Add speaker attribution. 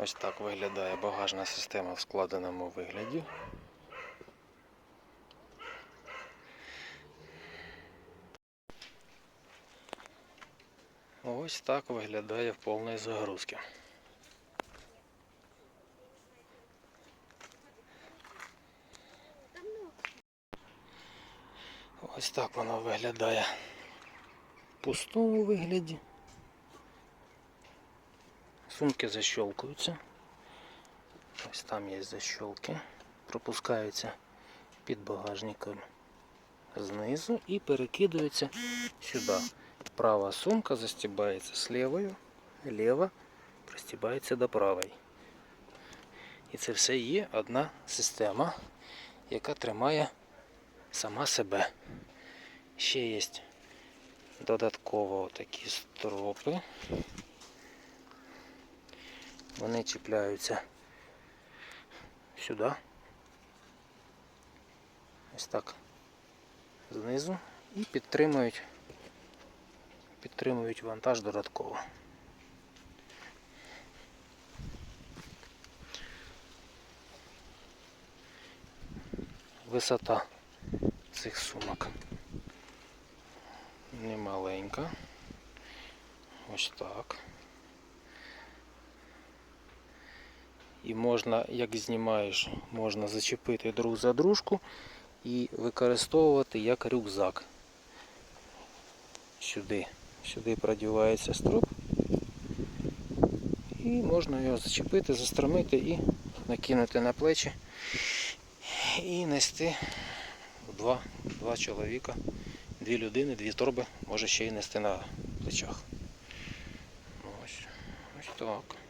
Speaker 1: Ось так виглядає багажна система в складеному вигляді. Ось так виглядає в повній загрузці. Ось так воно виглядає в пустому вигляді. Сумки защелкуються. Ось там є защелки. Пропускаються під багажником знизу і перекидаються сюди. Права сумка застібається з лівою, ліва пристібається до правої. І це все є одна система, яка тримає сама себе. Ще є додатково такі стропи. Вони чіпляються сюди. Ось так знизу і підтримують, підтримують вантаж додатково. Висота цих сумок немаленька. Ось так. І можна, як знімаєш, можна зачепити друг за дружку і використовувати як рюкзак. Сюди. Сюди продівається строп. І можна його зачепити, застромити і накинути на плечі і нести два, два чоловіка, дві людини, дві торби, може ще й нести на плечах. Ось, ось так.